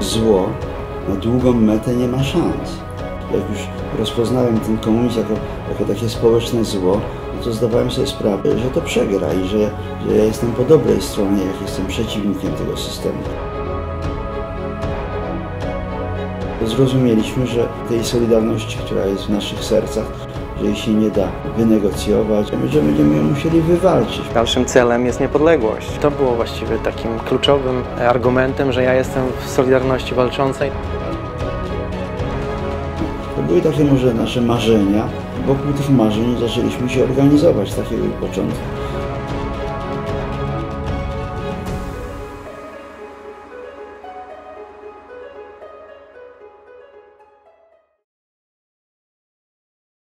zło na długą metę nie ma szans. Jak już rozpoznałem ten komunizm jako, jako takie społeczne zło, no to zdawałem sobie sprawę, że to przegra i że, że ja jestem po dobrej stronie, jak jestem przeciwnikiem tego systemu. Zrozumieliśmy, że tej solidarności, która jest w naszych sercach, że jej się nie da wynegocjować, że będziemy ją musieli wywalczyć. Dalszym celem jest niepodległość. To było właściwie takim kluczowym argumentem, że ja jestem w Solidarności Walczącej. To były takie może nasze marzenia. Wokół tych marzeń zaczęliśmy się organizować z takiego początku.